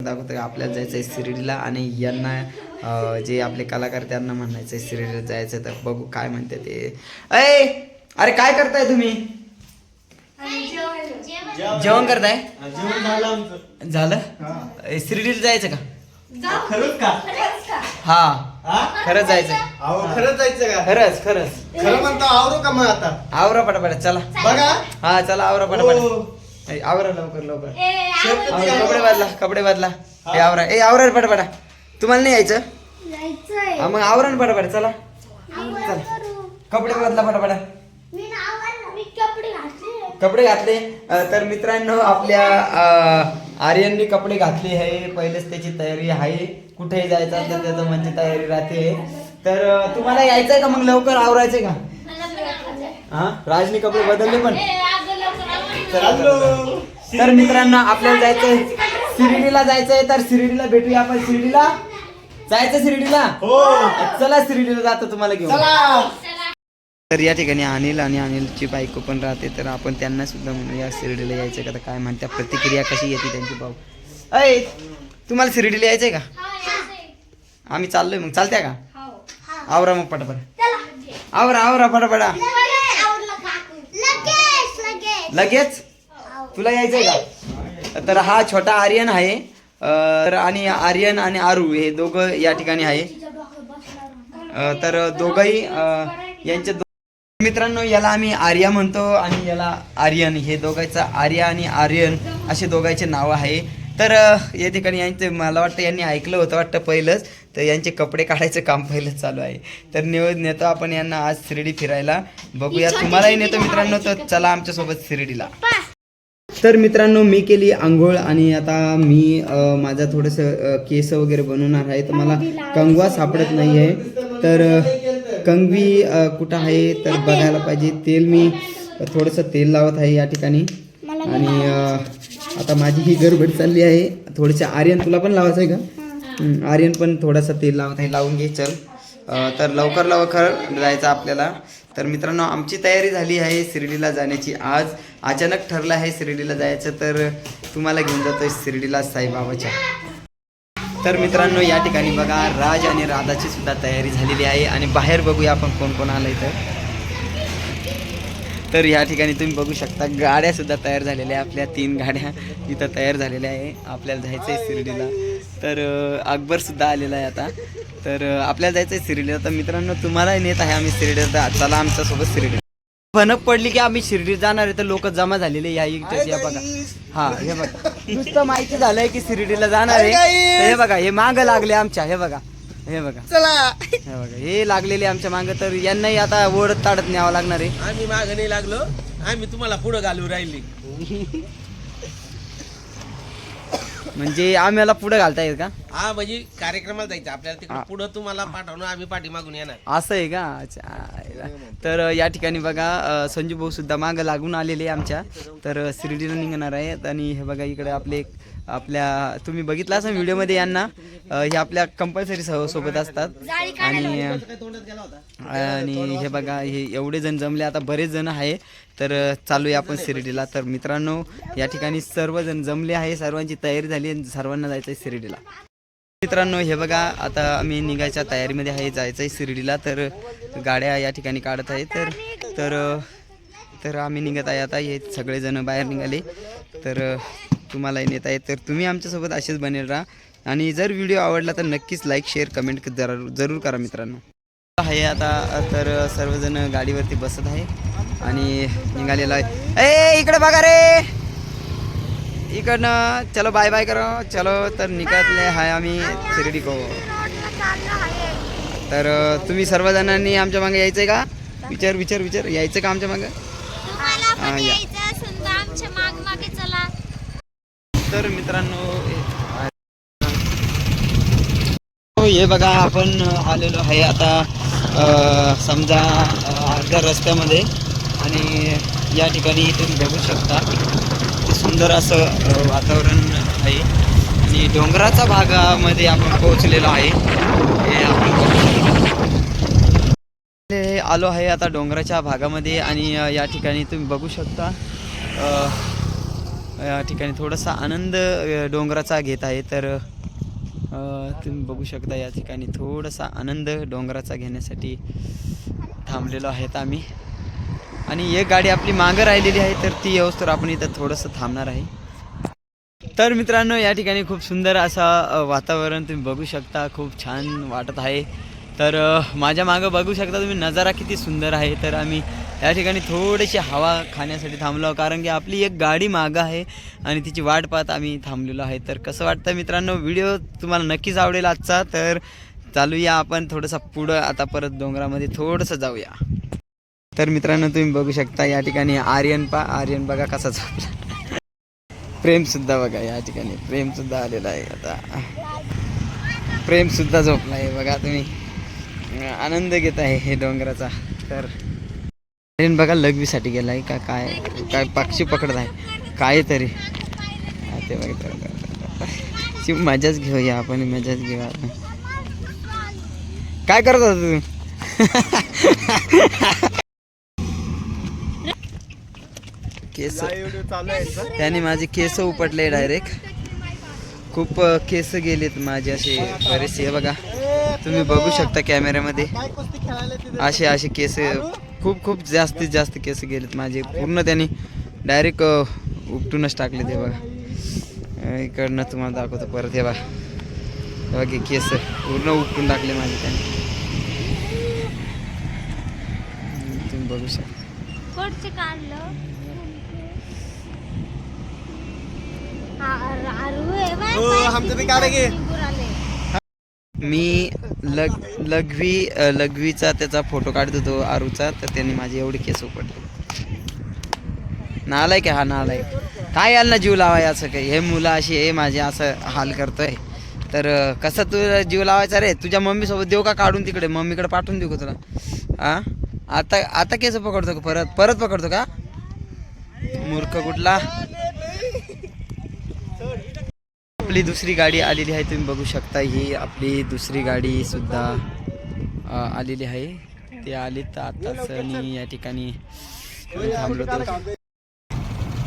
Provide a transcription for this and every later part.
दाखवतो का? आपल्याला जायचं आहे शिर्डीला आणि यांना जे आपले कलाकार त्यांना म्हणायचं आहे शिर्डीला जायचं तर बघू काय म्हणते ते. अय अरे काय करताय तुम्ही? जेवण करताय? झालं? हा. ए, शिर्डीला जायचं का? खरंच का? हा. हा? खरंच जायचं. अहो खरंच जायचं का? खरंच खरंच. खरं म्हणतो आवरो का मग आता? आवरा पटापट चला. बघा. हा चला आवरा हो. ए, आवरा लवकर लवकर आवरा, कपडे? बदला कपडे बदला ए आवरा ए आवरा पटापटा तुम्हाला नाही यायचं हा मग आवरा ना पटापट चला चला कपडे बदला पटापटा कपडे घातले अ, तर मित्रांनो आपल्या अ, आर्यननी कपडे घातले आहे पहिलेच त्याची तयारी आहे कुठेही जायचं असलं त्याचं म्हणजे तयारी राहते तर अ, तुम्हाला यायचंय का मग लवकर आवरायचंय का हा राजनी कपडे बदलले पण तर मित्रांनो आपल्याला जायचंय शिर्डीला जायचंय तर शिर्डीला भेटूया आपण. शिर्डीला? जायचं शिर्डीला? हो. चला शिर्डीला जातो तुम्हाला घेऊन. चला. तर या ठिकाणी अनिल आणि अनिलची बायको पण राहते तर आपण त्यांना सुद्धा म्हणूया शिर्डीला यायचं का? तर काय म्हणत्या प्रतिक्रिया कशी येते त्यांची भाऊ? अय तुम्हाला शिर्डीला यायचंय का? आम्ही चाललोय मग चालत्या का? आवरा मग पटापट. आवरा आवरा पटापटा. लगेच? तुला यायचंय का? तर हा छोटा आर्यन आहे. तर आणि आर्यन आणि आरू हे दोघं या ठिकाणी आहे. तर दोघंही यांच्या यांचे दो- मित्रांनो याला आम्ही आर्या म्हणतो आणि याला आर्यन. हे दोघांचं आर्या आणि आर्यन असे दोघांचे नाव आहे. तर या ठिकाणी यांचे मला वाटतं यांनी ऐकलं होतं वाटतं पहिलंच. तर यांचे कपडे काढायचं काम पहिलंच चालू आहे. तर नेव नेतो आपण यांना आज शिर्डी फिरायला. बघूया तुम्हालाही नेतो मित्रांनो तर चला आमच्यासोबत शिर्डीला. तर मित्रांनो मी केली आंघोळ आणि आता मी माझा थोडंसं केस वगैरे बनवणार आहे. तर मला कंगवा सापडत नाही आहे. तर कंगवी कुठं आहे? तर बघायला पाहिजे. तेल मी थोडंसं तेल लावत आहे या ठिकाणी. आणि आता माझी ही गडबड चालली आहे. थोडेसे आर्यन तुला पण लावायचं आहे का आर्यन पण थोडासा तेल लावत आहे लावून घे चल. तर लवकर लवकर जायचं आपल्याला. तर मित्रांनो आमची तयारी झाली आहे शिर्डीला जाण्याची. आज अचानक ठरलं आहे शिर्डीला जायचं तर तुम्हाला घेऊन जातो शिर्डीला साईबाबाच्या. तर मित्रांनो या ठिकाणी बघा राज आणि राधाची सुद्धा तयारी झालेली आहे. आणि बाहेर बघूया आपण कोण कोण आलंय तर तर या ठिकाणी तुम्ही बघू शकता गाड्या सुद्धा तयार झालेल्या आहे आपल्या तीन गाड्या इथं तयार झालेल्या आहे आपल्याला जायचं आहे शिर्डीला. तर अं, अकबर सुद्धा आलेला आहे आता. तर आपल्याला जायचं आहे शिर्डीला. तर मित्रांनो तुम्हालाही नेत आहे आम्ही शिर्डीला चला आमच्यासोबत शिर्डी. फनक पडली की आम्ही शिर्डी जाणार आहे तर लोक जमा झालेले या इकडे या बघा. हा हे बघा. नुसतं माहिती झालंय की शिर्डीला जाणार आहे. हे बघा हे माग लागले आमच्या हे बघा. हे बघा. चला. हे बघा हे लागलेले आमच्या माग तर यांनाही आता ओढत ताडत न्यावं लागणार आहे. आम्ही मागे नाही लागलो. आम्ही तुम्हाला पुढे घालू राहिली. म्हणजे आम्हाला पुढे घालता येईल का? हा म्हणजे कार्यक्रमाला जायचं. आपल्याला तिकडे. पुढे तुम्हाला पाठवणं आम्ही पाठीमागून येणार. असं आहे का? अच्छा तर या ठिकाणी बघा अ, संजू भाऊ सुद्धा मागं लागून आलेले आहे आमच्या. तर शिर्डीला निघणार आहेत. आणि हे बघा इकडे आपले आपल्या तुम्ही बघितलं असं व्हिडिओमध्ये यांना हे आपल्या कंपल्सरी सोबत असतात. आणि आणि हे बघा हे एवढे जण जमले. आता बरेच जण आहे. तर अ, चालूया आपण शिर्डीला. तर मित्रांनो या ठिकाणी सर्वजण जमले आहे. सर्वांची तयारी झाली आहे सर्वांना जायचं आहे शिर्डीला. मित्रांनो हे बघा आता आम्ही निघायच्या तयारीमध्ये आहे जायचं आहे शिर्डीला. तर गाड्या या ठिकाणी काढत आहे. तर तर तर आम्ही निघत आहे. आता हे सगळेजण बाहेर निघाले. तर तुम्हालाही नेत आहे तर तुम्ही आमच्यासोबत असेच बनेल राहा. आणि जर व्हिडिओ आवडला तर नक्कीच लाईक शेअर कमेंट जरूर जरूर करा मित्रांनो. आहे आता तर सर्वजण गाडीवरती बसत आहे आणि निघालेला आहे. ए इकडे बघा रे! इकडनं चलो बाय बाय करो. चलो तर निघतले आहे आम्ही शिर्डी को तर तुम्ही सर्वजणांनी आमच्या मागे यायचंय का? विचार विचार विचार. यायचं का आमच्या मागे? हा, या. तर मित्रांनो हो, हे बघा आपण आलेलो आहे आता समजा अर्ध्या रस्त्यामध्ये. आणि या ठिकाणी तुम्ही बघू शकता सुंदर असं वातावरण आहे. आणि डोंगराचा भागामध्ये आपण पोहोचलेलो आहे. हे आपण आलो आहे आता डोंगराच्या भागामध्ये आणि या ठिकाणी तुम्ही बघू शकता या ठिकाणी थोडासा आनंद डोंगराचा घेत आहे. तर तुम्ही बघू शकता या ठिकाणी थोडासा आनंद डोंगराचा घेण्यासाठी थांबलेलो आहेत आम्ही. आणि एक गाडी आपली मागं राहिलेली आहे तर ती येऊस तर आपण इथं थोडंसं थांबणार आहे. तर मित्रांनो या ठिकाणी खूप सुंदर असा वातावरण तुम्ही बघू शकता. खूप छान वाटत आहे. तर माझ्या मागं बघू शकता तुम्ही नजारा किती सुंदर आहे. तर आम्ही या ठिकाणी थोडीशी हवा खाण्यासाठी थांबलो कारण की आपली एक गाडी मागं आहे आणि तिची वाट पाहत आम्ही थांबलेलो आहे. तर कसं वाटतं मित्रांनो व्हिडिओ तुम्हाला नक्कीच आवडेल आजचा तर चालूया आपण थोडंसं पुढं. आता परत डोंगरामध्ये थोडंसं जाऊया. तर मित्रांनो तुम्ही बघू शकता या ठिकाणी आर्यन पा आर्यन बघा कसा झोपला. प्रेमसुद्धा बघा या ठिकाणी प्रेमसुद्धा आलेला आहे आता. प्रेमसुद्धा झोपला आहे बघा तुम्ही. आनंद घेत आहे हे डोंगराचा. तर आर्यन बघा लघवीसाठी गेला आहे का काय? काय पक्षी पकडत आहे. काय तरी. ते बघा मजाच घेऊया आपण मजाच घेऊया आपण. काय करत होता तू? केस त्याने माझे केस उपटले डायरेक्ट खूप केस गेलेत माझे असे बरेचसे. बघा तुम्ही बघू शकता कॅमेऱ्यामध्ये असे असे केस खूप खूप जास्तीत जास्त केस गेलेत माझे. पूर्ण त्यांनी डायरेक्ट उपटूनच टाकले ते बघा. इकडनं तुम्हाला दाखवतो परत हे बघा. बघा केस पूर्ण उपटून टाकले माझे त्यांनी. तुम्ही बघू शकता. मी लग लघवी लघवीचा त्याचा फोटो काढत होतो आरूचा तर त्याने माझे एवढे केस उपटले. नालायक का हा नालायक. काय याल ना जीव लावाय असं काही? हे मुलं अशी हे माझे असं हाल करतोय. तर कसं तुला जीव लावायचा रे? तुझ्या मम्मीसोबत देऊ का काढून तिकडे? मम्मीकडे पाठवून देऊ का तुला? हा आता आता केस पकडतो का परत? परत पकडतो का? मूर्ख कुठला? आपली दुसरी गाडी आलेली आहे तुम्ही बघू शकता ही आपली दुसरी गाडी सुद्धा आलेली आहे. ते आले तर आताच मी या ठिकाणी थांबलो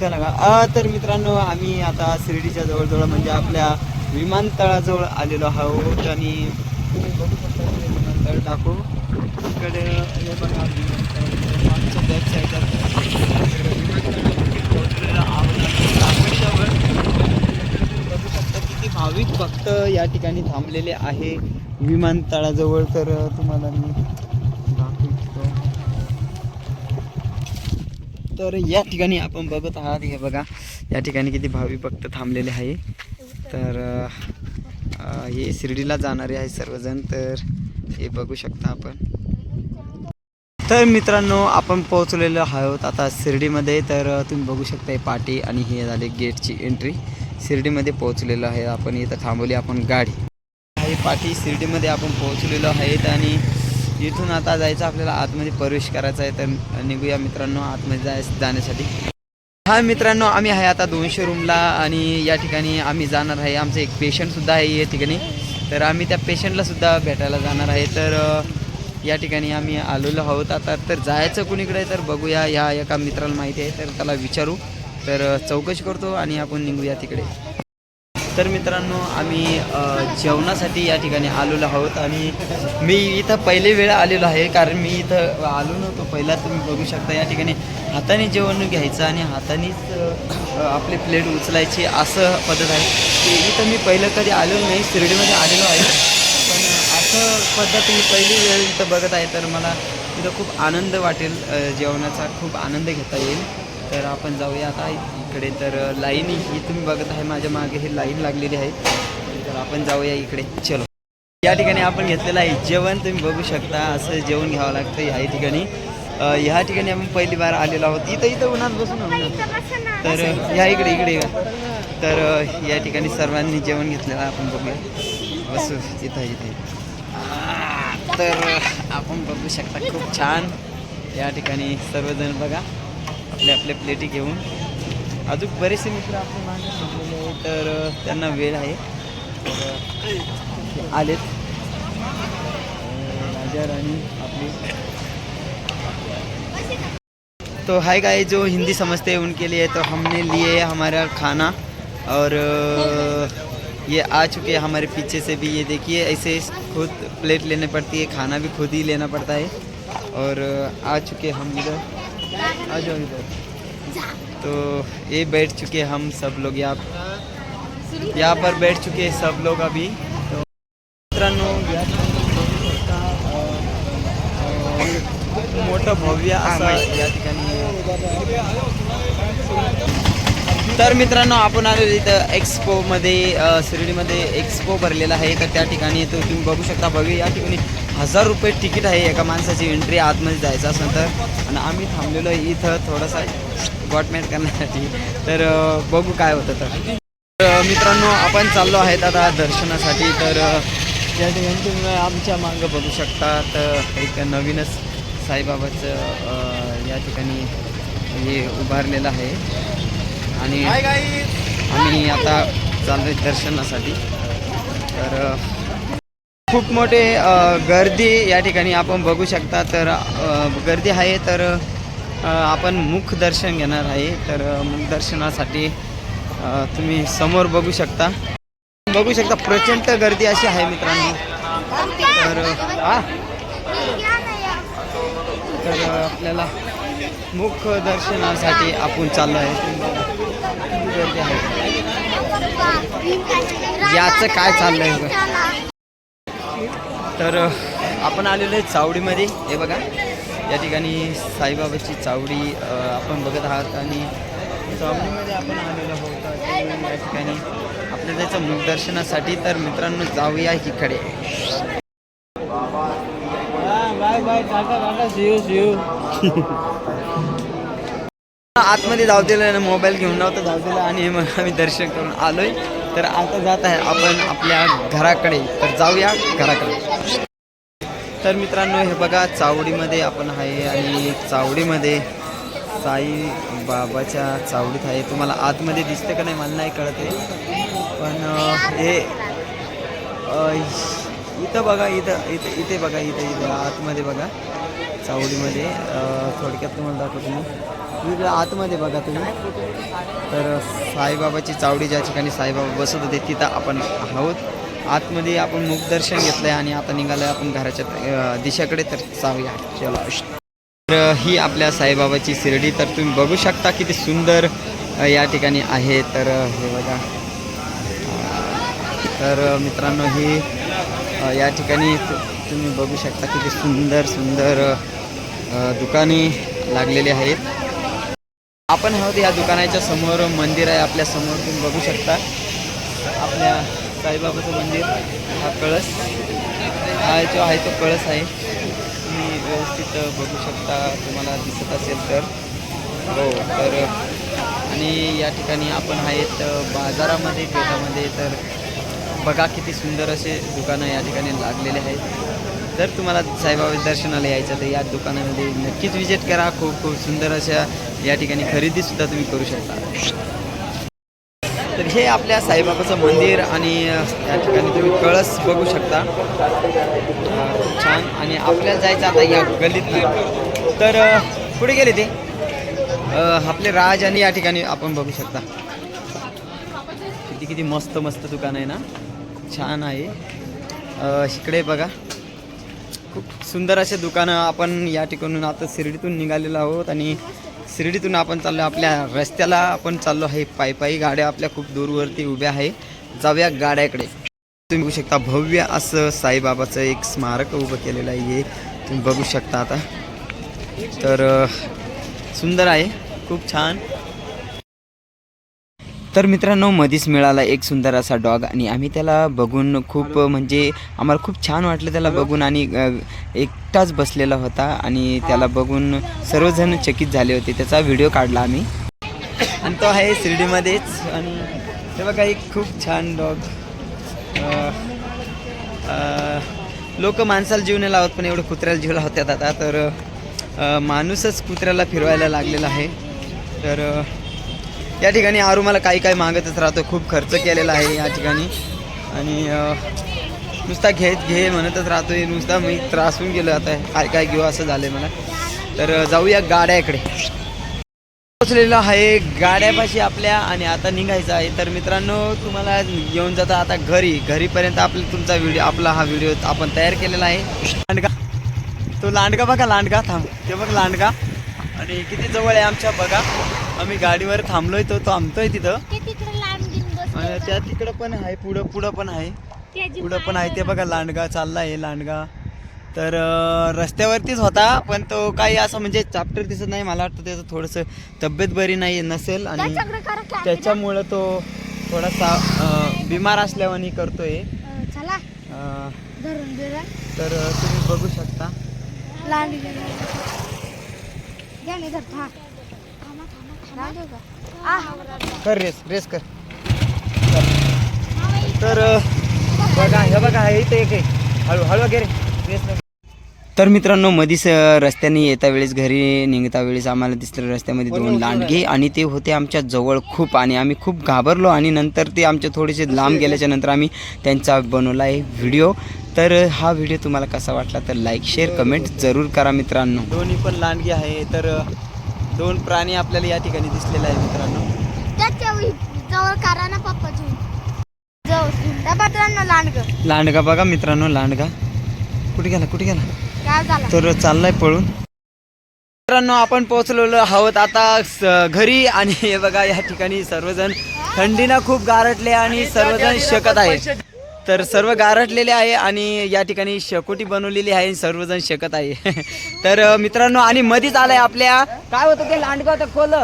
चला का तर मित्रांनो आम्ही आता शिर्डीच्या जवळजवळ म्हणजे आपल्या विमानतळाजवळ आलेलो आहोत आणि तुम्ही बघू शकता विमानतळ टाकू इकडे विमानतळ. मागच्या back side ला इकडे विमानतळावरती पोहोचलेलो आहोत. आकाशावर बघू शकता किती भाविक भक्त या ठिकाणी थांबलेले आहे. विमानतळाजवळ तर तुम्हाला मी तर या ठिकाणी आपण बघत आहात हे बघा. या ठिकाणी किती भाविक भक्त थांबलेले आहे. तर हे शिर्डीला जाणारे आहे सर्वजण तर हे बघू शकता आपण. तर मित्रांनो आपण पोहोचलेलो आहोत आता शिर्डीमध्ये. तर तुम्ही बघू शकता हे पाटी आणि हे झाले गेटची एंट्री शिर्डीमध्ये पोहोचलेलो आहे. आपण इथं थांबवली आपण गाडी. आहे पाठी शिर्डीमध्ये आपण पोहोचलेलो आहेत आणि इथून आता जायचं आपल्याला आतमध्ये प्रवेश करायचा आहे. तर निघूया मित्रांनो आतमध्ये जाय जाण्यासाठी. हा मित्रांनो आम्ही आहे आता दोनशे रूमला आणि या ठिकाणी आम्ही जाणार आहे. आमचं एक पेशंटसुद्धा आहे या ठिकाणी. तर आम्ही त्या पेशंटलासुद्धा भेटायला जाणार आहे. तर या ठिकाणी आम्ही आलेलो आहोत. आता तर जायचं कुणीकडे तर बघूया. ह्या एका मित्राला माहिती आहे. तर त्याला विचारू. तर चौकशी करतो आणि आपण निघूया तिकडे. तर मित्रांनो आम्ही जेवणासाठी या ठिकाणी आलेलो आहोत आणि मी इथं पहिले वेळा आलेलो आहे कारण मी इथं आलो नव्हतो. पहिला तुम्ही बघू शकता या ठिकाणी हाताने जेवण घ्यायचं आणि हातानेच आपली प्लेट उचलायची असं पद्धत आहे. की इथं मी पहिलं कधी आलेलो नाही शिर्डीमध्ये आलेलो आहे. पण असं पद्धत मी पहिली वेळ इथं बघत आहे तर मला इथं खूप आनंद वाटेल जेवणाचा. खूप आनंद घेता येईल. तर आपण जाऊया आता इकडे. तर लाईन ही तुम्ही बघत आहे माझ्या मागे ही लाईन लागलेली आहे. तर आपण जाऊया इकडे. चलो. या ठिकाणी आपण घेतलेलं आहे जेवण. तुम्ही बघू शकता असं जेवण घ्यावं लागतं ह्या ठिकाणी. ह्या ठिकाणी आपण पहिली बार आलेलो आहोत. इथं इथं उन्हात बसून तर या इकडे इकडे तर या ठिकाणी सर्वांनी जेवण घेतलेलं आपण बघूया. बसू इथं इथे. तर आपण बघू शकता खूप छान. या ठिकाणी सर्वजण बघा. आपल्या आपल्या प्लेटी घेऊन. अजून बरेचसे मित्र आपल्या मागे थांबलेले आहेत, तर त्यांना राजा, राणी, आपली. तो हाय गाय जो हिंदी समझते हैं उनके लिए तो हमने लिए हमारा खाना. और ये आ चुके हैं हमारे पीछे से भी. ये देखिए, ऐसे खुद प्लेट लेने पड़ती है, खाना भी खुद ही लेना पड़ता है. और आ चुके हम इधर. आ जाओ इधर। तो ये बैठ चुके हम सब लोग यहाँ यहाँ पर बैठ चुके हैं सब लोग अभी। तो मित्रांनो मोठं भव्य असं या ठिकाणी तर मित्रांनो आपण आलो इथं एक्सपोमध्ये शिर्डीमध्ये एक्सपो भरलेला आहे तर त्या ठिकाणी तो तुम्ही बघू शकता. भव्य या ठिकाणी. हजार रुपये तिकीट आहे एका माणसाची एंट्री आतमध्ये जायचं असेल तर. आणि आम्ही थांबलेलो आहे इथं थोडासा गॉटमॅट करण्यासाठी. तर बघू काय होतं तर. तर मित्रांनो आपण चाललो आहेत आता दर्शनासाठी. तर या ठिकाणी तुम्ही आमच्या मागं बघू शकता. तर एक नवीनच साईबाबाचं या ठिकाणी हे उभारलेलं आहे. आणि आम्ही आता चाललो आहे दर्शनासाठी. तर खूप मोठे गर्दी या ठिकाणी आपण बघू शकता. तर गर्दी आहे तर आपण मुख दर्शन घेणार आहे. तर मुख दर्शनासाठी तुम्ही समोर बघू शकता. बघू शकता प्रचंड गर्दी अशी आहे मित्रांनो. तर आ, तर आपल्याला मुख दर्शनासाठी आपण चाललो आहे गर्दी आहे. याचं काय चाललं आहे तर आपण आलेलो आहे चावडीमध्ये. हे बघा या ठिकाणी साईबाबाची चावडी आपण बघत आहात. आणि चावडीमध्ये आपण आलेलो आहोत. या ठिकाणी आपल्या जायचं मुखदर्शनासाठी तर मित्रांनो जाऊया इकडे. बाय बाय टाटा टाटा शिव शिव आतमध्ये जाऊ दिलं मोबाईल घेऊन नव्हतं जाऊ आणि मग आम्ही दर्शन करून आलोय. तर आता जात आहे आपण आपल्या घराकडे. तर जाऊया घराकडे. तर मित्रांनो हे बघा चावडीमध्ये आपण आहे आणि चावडीमध्ये साई बाबाच्या चावडीत आहे. तुम्हाला आतमध्ये दिसते का नाही मला नाही कळत आहे. पण हे इथं बघा इथं इथं इथे बघा इथं इथं आतमध्ये बघा. चावडीमध्ये थोडक्यात तुम्हाला दाखवतो मी. इकडे आतमध्ये बघा तुम्ही. तर साईबाबाची चावडी ज्या ठिकाणी साईबाबा बसत होते तिथं आपण आहोत. आतमध्ये आपण मुखदर्शन घेतलं आहे आणि आता निघालं आपण घराच्या दिशेकडे. तर जाऊया. चला. तर ही आपल्या साईबाबाची शिर्डी. तर तुम्ही बघू शकता किती सुंदर या ठिकाणी आहे. तर हे बघा. तर मित्रांनो ही या ठिकाणी तुम्ही बघू शकता किती सुंदर सुंदर दुकाने लागलेली आहेत. आपण आहोत या दुकानाच्या समोर मंदिर आहे आपल्यासमोर तुम्ही बघू शकता. आपल्या साईबाबाचं मंदिर हा कळस. हा जो आहे तो कळस आहे. तुम्ही व्यवस्थित बघू शकता तुम्हाला दिसत असेल तर. हो तर आणि या ठिकाणी आपण आहेत बाजारामध्ये पेठामध्ये तर बघा किती सुंदर असे दुकानं या ठिकाणी लागलेले आहेत. जर तुम्हाला साईबाबा दर्शनाला यायचं तर या दुकानामध्ये नक्कीच विजिट करा. खूप खूप सुंदर अशा या ठिकाणी खरेदीसुद्धा तुम्ही करू शकता. तर हे आपल्या साईबाबाचं मंदिर आणि या ठिकाणी तुम्ही कळस बघू शकता. खूप छान. आणि आपल्याला जायचं आता या गल्लीत तर पुढे कुठे गेले ते? आपले राज आणि या ठिकाणी आपण बघू शकता. किती किती मस्त मस्त दुकान आहे ना? छान आहे. इकडे बघा. खूप सुंदर असे दुकानं आपण या ठिकाणून आता शिर्डीतून निघालेलो आहोत आणि शिर्डीतून आपण चाललो आपल्या रस्त्याला आपण चाललो आहे. पायी पायी गाड्या आपल्या खूप दूरवरती उभ्या आहे. जाऊया गाड्याकडे तुम्ही बघू शकता भव्य असं साईबाबाचं एक स्मारक उभं केलेलं आहे. हे तुम्ही बघू शकता आता. तर सुंदर आहे. खूप छान. तर मित्रांनो मधीच मिळाला एक सुंदर असा डॉग आणि आम्ही त्याला बघून खूप म्हणजे आम्हाला खूप छान वाटलं त्याला बघून आणि एकटाच बसलेला होता आणि त्याला बघून सर्वजण चकित झाले होते. त्याचा व्हिडिओ काढला आम्ही. आणि तो आहे शिर्डीमध्येच आणि ते बघा एक खूप छान डॉग लोक माणसाला जीव नाही लावत पण एवढं कुत्र्याला जीव लावतात आता. तर माणूसच कुत्र्याला फिरवायला लागलेला आहे. तर या ठिकाणी आरू मला काही काही मागतच राहतो. खूप खर्च केलेला आहे या ठिकाणी. आणि नुसता घे घे म्हणतच राहतो. आहे नुसता मी त्रासून गेलो आता. काय काय घेऊ असं झालं आहे मला. तर जाऊया गाड्याकडे पोचलेलो आहे गाड्यापाशी आपल्या आणि आता निघायचं आहे. तर मित्रांनो तुम्हाला घेऊन जाता आता घरी. घरीपर्यंत आपला तुमचा व्हिडिओ आपला हा व्हिडिओ आपण तयार केलेला आहे. लांडगा. तो लांडगा बघा लांडगा थांब. ते बघ लांडगा. आणि किती जवळ आहे आमच्या बघा. आम्ही गाडीवर थांबलोय तो थांबतोय तिथं. आणि त्या तिकडं पण आहे पुढं पुढं पण आहे. पुढं पण आहे ते बघा लांडगा चालला आहे लांडगा. तर रस्त्यावरतीच होता पण तो काही असं म्हणजे चाप्टर दिसत नाही मला वाटतं त्याचं थोडंसं तब्येत बरी नाही नसेल आणि. त्याच्यामुळं तो थोडासा बिमार असल्यावानी करतोय. तर तुम्ही बघू शकता. कर रेस रेस कर. तर बघा हे बघा हे इथे एक आहे. हळू हळू वगैरे. रेस. तर मित्रांनो मधीच रस्त्याने येता वेळेस घरी निघता वेळेस आम्हाला दिसलं रस्त्यामध्ये दोन लांडगे आणि ते होते आमच्या जवळ खूप आणि आम्ही खूप घाबरलो आणि नंतर ते आमचे थोडेसे लांब गेल्याच्यानंतर आम्ही त्यांचा बनवला आहे व्हिडिओ. तर हा व्हिडिओ तुम्हाला कसा वाटला तर लाईक शेअर कमेंट जरूर करा मित्रांनो. दोन्ही पण लांडगे आहे तर दोन प्राणी आपल्याला या ठिकाणी दिसलेले आहे मित्रांनो. त्याच्याजवळ करा ना पप्पाची पात्रांना लांडग. लांडगा बघा मित्रांनो लांडगा. कुठे गेला कुठे गेला? काय झाला. तर चाललाय पळून. मित्रांनो आपण पोहोचलेलो आहोत आता स- घरी आणि हे बघा या ठिकाणी सर्वजण थंडीनं खूप गारटले आणि सर्वजण शकत आहे तर सर्व गारटलेले आहे आणि या ठिकाणी शेकोटी बनवलेली आहे सर्वजण शकत आहे. तर मित्रांनो आणि मधीच आलाय आपल्या काय होतं ते लांडगा होतं कोल?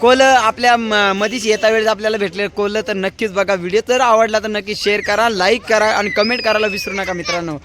कोल आपल्या मधीच येता वेळेस आपल्याला भेटले कोल तर नक्कीच बघा व्हिडिओ जर आवडला तर नक्की शेअर करा लाईक करा आणि कमेंट करायला विसरू नका मित्रांनो.